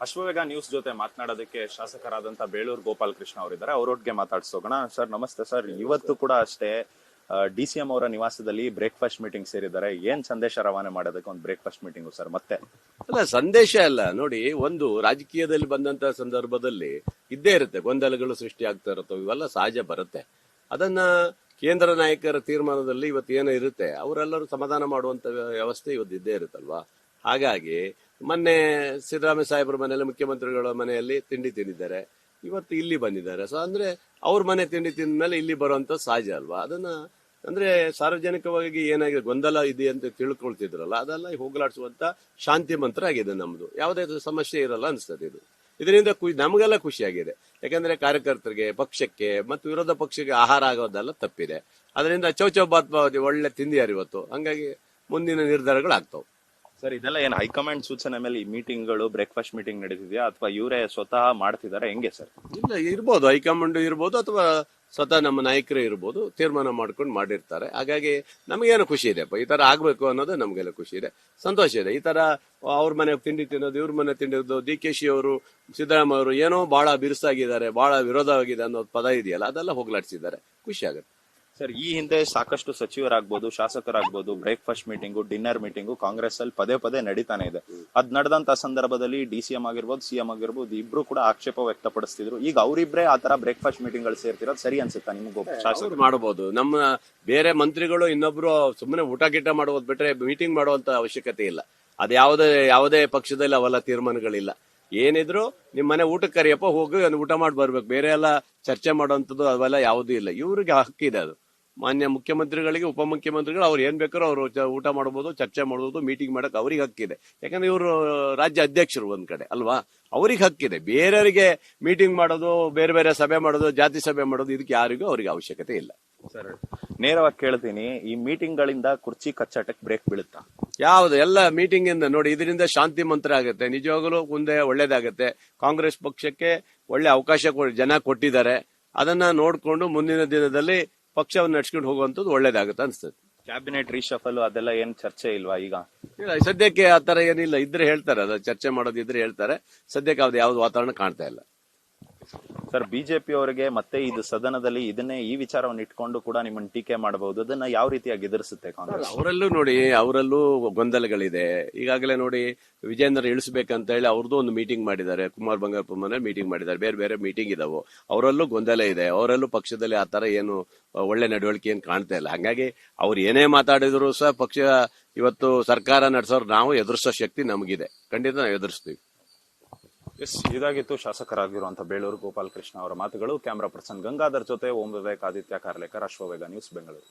Ashwavega news ಜೊತೆ ಮಾತನಾಡೋದಕ್ಕೆ ಶಾಸಕರಾದಂತ ಬೇಳೂರು ಗೋಪಾಲ್ ಕೃಷ್ಣ ಅವರಿದ್ದಾರೆ. ಅವರೊಟ್ಟಿಗೆ ಮಾತಾಡ್ಸೋಗೋಣ. ಸರ್, ನಮಸ್ತೆ ಸರ್. ಇವತ್ತು ಕೂಡ ಅಷ್ಟೇ ಡಿ ಸಿ ಎಂ ಅವರ ನಿವಾಸದಲ್ಲಿ ಬ್ರೇಕ್ಫಾಸ್ಟ್ ಮೀಟಿಂಗ್ ಸೇರಿದ್ದಾರೆ. ಏನ್ ಸಂದೇಶ ರವಾನೆ ಮಾಡೋದಕ್ಕೆ ಒಂದು ಬ್ರೇಕ್ಫಾಸ್ಟ್ ಮೀಟಿಂಗು ಸರ್? ಮತ್ತೆ? ಅಲ್ಲ, ಸಂದೇಶ ಅಲ್ಲ. ನೋಡಿ, ಒಂದು ರಾಜಕೀಯದಲ್ಲಿ ಬಂದಂತ ಸಂದರ್ಭದಲ್ಲಿ ಇದ್ದೇ ಇರುತ್ತೆ. ಗೊಂದಲಗಳು ಸೃಷ್ಟಿ ಆಗ್ತಾ ಇರುತ್ತವೆ. ಇವೆಲ್ಲ ಸಹಜ ಬರುತ್ತೆ. ಅದನ್ನ ಕೇಂದ್ರ ನಾಯಕರ ತೀರ್ಮಾನದಲ್ಲಿ ಇವತ್ತು ಏನೋ ಇರುತ್ತೆ. ಅವರೆಲ್ಲರೂ ಸಮಾಧಾನ ಮಾಡುವಂತ ವ್ಯವಸ್ಥೆ ಇವತ್ತು ಇದ್ದೇ ಇರುತ್ತಲ್ವಾ? ಹಾಗಾಗಿ ಮೊನ್ನೆ ಸಿದ್ದರಾಮಯ್ಯ ಸಾಹೇಬ್ರ ಮನೆಯಲ್ಲಿ ಮುಖ್ಯಮಂತ್ರಿಗಳ ಮನೆಯಲ್ಲಿ ತಿಂಡಿ ತಿಂದಿದ್ದಾರೆ. ಇವತ್ತು ಇಲ್ಲಿ ಬಂದಿದ್ದಾರೆ. ಸೊ ಅಂದ್ರೆ ಅವ್ರ ಮನೆ ತಿಂಡಿ ತಿಂದ ಮೇಲೆ ಇಲ್ಲಿ ಬರುವಂತ ಸಹಜ ಅಲ್ವಾ? ಅದನ್ನ ಅಂದ್ರೆ ಸಾರ್ವಜನಿಕವಾಗಿ ಏನಾಗಿದೆ, ಗೊಂದಲ ಇದೆ ಅಂತ ತಿಳ್ಕೊಳ್ತಿದ್ರಲ್ಲ, ಅದೆಲ್ಲ ಹೋಗಲಾಡಿಸುವಂತ ಶಾಂತಿ ಮಂತ್ರ ಆಗಿದೆ ನಮ್ದು. ಯಾವುದೇ ಸಮಸ್ಯೆ ಇರಲ್ಲ ಅನಿಸ್ತದೆ ಇದು. ಇದರಿಂದ ಖು- ನಮಗೆಲ್ಲ ಖುಷಿಯಾಗಿದೆ. ಯಾಕಂದ್ರೆ ಕಾರ್ಯಕರ್ತರಿಗೆ, ಪಕ್ಷಕ್ಕೆ ಮತ್ತು ವಿರೋಧ ಪಕ್ಷಕ್ಕೆ ಆಹಾರ ಆಗೋದೆಲ್ಲ ತಪ್ಪಿದೆ. ಅದರಿಂದ ಚೌಚೌಬಾತ್ ಒಳ್ಳೆ ತಿಂದಿಯಾರು ಇವತ್ತು. ಹಂಗಾಗಿ ಮುಂದಿನ ನಿರ್ಧಾರಗಳಾಗ್ತಾವೆ. ಸರ್, ಇದೆಲ್ಲ ಏನು ಹೈಕಮಾಂಡ್ ಸೂಚನೆ ಮೇಲೆ ಈ ಮೀಟಿಂಗ್ಗಳು ಬ್ರೇಕ್ಫಾಸ್ಟ್ ಮೀಟಿಂಗ್ ನಡೀತಿದೆಯಾ ಅಥವಾ ಇವರೇ ಸ್ವತಃ ಮಾಡ್ತಿದ್ದಾರೆ? ಹೆಂಗೆ ಸರ್? ಇಲ್ಲ, ಇರ್ಬೋದು. ಹೈಕಮಾಂಡ್ ಇರ್ಬೋದು ಅಥವಾ ಸ್ವತಃ ನಮ್ಮ ನಾಯಕರೇ ಇರ್ಬೋದು. ತೀರ್ಮಾನ ಮಾಡ್ಕೊಂಡು ಮಾಡಿರ್ತಾರೆ. ಹಾಗಾಗಿ ನಮಗೇನು ಖುಷಿ ಇದೆ? ಈ ತರ ಆಗ್ಬೇಕು ಅನ್ನೋದು ನಮಗೆಲ್ಲ ಖುಷಿ ಇದೆ. ಸಂತೋಷ ಇದೆ. ಈ ತರ ಅವ್ರ ಮನೆ ತಿಂಡಿ ತಿನ್ನೋದು, ಇವ್ರ ಮನೆ ತಿಂಡಿದ್ದು ಡಿ ಕೆ ಶಿ ಅವರು, ಸಿದ್ದರಾಮಯ್ಯ ಅವರು ಏನೋ ಬಹಳ ಬಿರುಸಾಗಿದ್ದಾರೆ, ಬಹಳ ವಿರೋಧವಾಗಿದೆ ಅನ್ನೋ ಪದ ಇದೆಯಲ್ಲ, ಅದೆಲ್ಲ ಹೋಗ್ಲಾಡಿಸಿದ್ದಾರೆ. ಖುಷಿ ಆಗುತ್ತೆ. ಸರ್ ಈ ಹಿಂದೆ ಸಾಕಷ್ಟು ಸಚಿವರಾಗ್ಬೋದು ಶಾಸಕರಾಗ್ಬೋದು breakfast meeting dinner meeting Congress ಅಲ್ಲಿ ಪದೇ ಪದೇ ನಡೀತಾನೆ ಇದೆ. ಅದ್ ನಡೆದಂತ ಸಂದರ್ಭದಲ್ಲಿ ಡಿ ಸಿ ಎಂ ಆಗಿರ್ಬೋದು ಸಿ ಎಂ ಆಗಿರ್ಬೋದು ಇಬ್ರು ಕೂಡ ಆಕ್ಷೇಪ ವ್ಯಕ್ತಪಡಿಸ್ತಿದ್ರು. ಈಗ ಅವರಿಬ್ರೇ ಆ ತರ ಬ್ರೇಕ್ಫಾಸ್ಟ್ ಮೀಟಿಂಗ್ಗಳು ಸೇರ್ತಿರೋದು ಸರಿ ಅನ್ಸುತ್ತಾ ನಿಮಗೂ ಶಾಸಕ ಮಾಡಬಹುದು ನಮ್ಮ ಬೇರೆ ಮಂತ್ರಿಗಳು ಇನ್ನೊಬ್ರು ಸುಮ್ಮನೆ ಊಟ ಗೀಟ ಮಾಡೋದ್ ಬಿಟ್ರೆ ಮೀಟಿಂಗ್ ಮಾಡುವಂತ ಅವಶ್ಯಕತೆ ಇಲ್ಲ. ಅದು ಯಾವುದೇ ಯಾವುದೇ ಪಕ್ಷದಲ್ಲಿ ಅವೆಲ್ಲ ತೀರ್ಮಾನಗಳಿಲ್ಲ. ಏನಿದ್ರು ನಿಮ್ ಮನೆ ಊಟಕ್ಕೆ ಕರಿಯಪ್ಪ ಹೋಗಿ ಒಂದು ಊಟ ಮಾಡಿ ಬರ್ಬೇಕು. ಬೇರೆ ಎಲ್ಲ ಚರ್ಚೆ ಮಾಡುವಂಥದ್ದು ಅವೆಲ್ಲ ಯಾವುದೂ ಇಲ್ಲ. ಇವ್ರಿಗೆ ಹಕ್ಕಿದೆ ಅದು. ಮಾನ್ಯ ಮುಖ್ಯಮಂತ್ರಿಗಳಿಗೆ ಉಪಮುಖ್ಯಮಂತ್ರಿಗಳು ಅವ್ರು ಏನ್ ಬೇಕಾದ್ರೂ ಅವರು ಊಟ ಮಾಡಬಹುದು ಚರ್ಚೆ ಮಾಡಬಹುದು ಮೀಟಿಂಗ್ ಮಾಡಕ್ ಅವ್ರಿಗೆ ಹಕ್ಕಿದೆ. ಯಾಕಂದ್ರೆ ಇವರು ರಾಜ್ಯ ಅಧ್ಯಕ್ಷರು ಒಂದ್ ಕಡೆ ಅಲ್ವಾ? ಅವ್ರಿಗೆ ಹಕ್ಕಿದೆ. ಬೇರೆಯವರಿಗೆ ಮೀಟಿಂಗ್ ಮಾಡೋದು ಬೇರೆ ಬೇರೆ ಸಭೆ ಮಾಡೋದು ಜಾತಿ ಸಭೆ ಮಾಡೋದು ಇದಕ್ಕೆ ಯಾರಿಗೂ ಅವ್ರಿಗೆ ಅವಶ್ಯಕತೆ ಇಲ್ಲ. ಸರ್ ನೇರವಾಗಿ ಕೇಳ್ತೀನಿ ಈ ಮೀಟಿಂಗ್ ಗಳಿಂದ ಕುರ್ಚಿ ಕಚ್ಚಾಟಕ್ಕೆ ಬ್ರೇಕ್ ಬೀಳುತ್ತಾ? ಯಾವ್ದು ಎಲ್ಲ ಮೀಟಿಂಗ್ ಇಂದ ನೋಡಿ ಇದರಿಂದ ಶಾಂತಿ ಮಂತ್ರ ಆಗುತ್ತೆ. ನಿಜವಾಗಲೂ ಮುಂದೆ ಒಳ್ಳೇದಾಗುತ್ತೆ. ಕಾಂಗ್ರೆಸ್ ಪಕ್ಷಕ್ಕೆ ಒಳ್ಳೆ ಅವಕಾಶ ಜನ ಕೊಟ್ಟಿದ್ದಾರೆ. ಅದನ್ನ ನೋಡ್ಕೊಂಡು ಮುಂದಿನ ದಿನದಲ್ಲಿ ಪಕ್ಷವನ್ನು ನಡ್ಸ್ಕೊಂಡು ಹೋಗುವಂತದ್ದು ಒಳ್ಳೇದಾಗುತ್ತೆ ಅನ್ಸ್ತದೆ. ಕ್ಯಾಬಿನೆಟ್ ರೀಶಫಲ್ ಅದೆಲ್ಲ ಏನ್ ಚರ್ಚೆ ಇಲ್ವಾ ಈಗ? ಇಲ್ಲ, ಸದ್ಯಕ್ಕೆ ಆ ತರ ಏನಿಲ್ಲ. ಇದ್ರೆ ಹೇಳ್ತಾರೆ ಅದ ಚರ್ಚೆ ಮಾಡೋದಿದ್ರೆ ಹೇಳ್ತಾರೆ. ಸದ್ಯಕ್ಕೆ ಅದು ಯಾವ್ದು ವಾತಾವರಣ ಕಾಣ್ತಾ ಇಲ್ಲ. ಸರ್ ಬಿಜೆಪಿ ಅವರಿಗೆ ಮತ್ತೆ ಇದು ಸದನದಲ್ಲಿ ಇದನ್ನೇ ಈ ವಿಚಾರವನ್ನು ಇಟ್ಕೊಂಡು ಕೂಡ ನಿಮ್ಮನ್ನು ಟೀಕೆ ಮಾಡಬಹುದು. ಅದನ್ನ ಯಾವ ರೀತಿಯಾಗಿ ಎದುರಿಸುತ್ತೆ ಕಾಂಗ್ರೆಸ್? ಅವರಲ್ಲೂ ನೋಡಿ ಅವರಲ್ಲೂ ಗೊಂದಲಗಳಿದೆ. ಈಗಾಗಲೇ ನೋಡಿ ವಿಜೇಂದ್ರ ಇಳಿಸ್ಬೇಕಂತ ಹೇಳಿ ಅವ್ರದ್ದು ಒಂದು ಮೀಟಿಂಗ್ ಮಾಡಿದ್ದಾರೆ. ಕುಮಾರ್ ಬಂಗಾರಪ್ಪ ಮನೆ ಮೀಟಿಂಗ್ ಮಾಡಿದ್ದಾರೆ. ಬೇರೆ ಬೇರೆ ಮೀಟಿಂಗ್ ಇದಾವೆ. ಅವರಲ್ಲೂ ಗೊಂದಲ ಇದೆ. ಅವರಲ್ಲೂ ಪಕ್ಷದಲ್ಲಿ ಆ ತರ ಏನು ಒಳ್ಳೆ ನಡವಳಿಕೆ ಏನು ಕಾಣ್ತಾ ಇಲ್ಲ. ಹಾಗಾಗಿ ಅವ್ರು ಏನೇ ಮಾತಾಡಿದ್ರು ಸಹ ಪಕ್ಷ ಇವತ್ತು ಸರ್ಕಾರ ನಡೆಸೋರು ನಾವು ಎದುರಿಸೋ ಶಕ್ತಿ ನಮಗಿದೆ. ಖಂಡಿತ ನಾವು ಎದುರಿಸ್ತೀವಿ. ಎಸ್, ಇದಾಗಿತ್ತು ಶಾಸಕರಾಗಿರುವಂತಹ ಬೇಳೂರು ಗೋಪಾಲಕೃಷ್ಣ ಅವರ ಮಾತುಗಳು. ಕ್ಯಾಮರಾ ಪರ್ಸನ್ ಗಂಗಾಧರ್ ಜೊತೆ ಓಂ ವಿವೇಕ್ ಆದಿತ್ಯ ಕಾರ್ಲೇಕರ್ ಅಶ್ವವೇಗ ನ್ಯೂಸ್ ಬೆಂಗಳೂರು.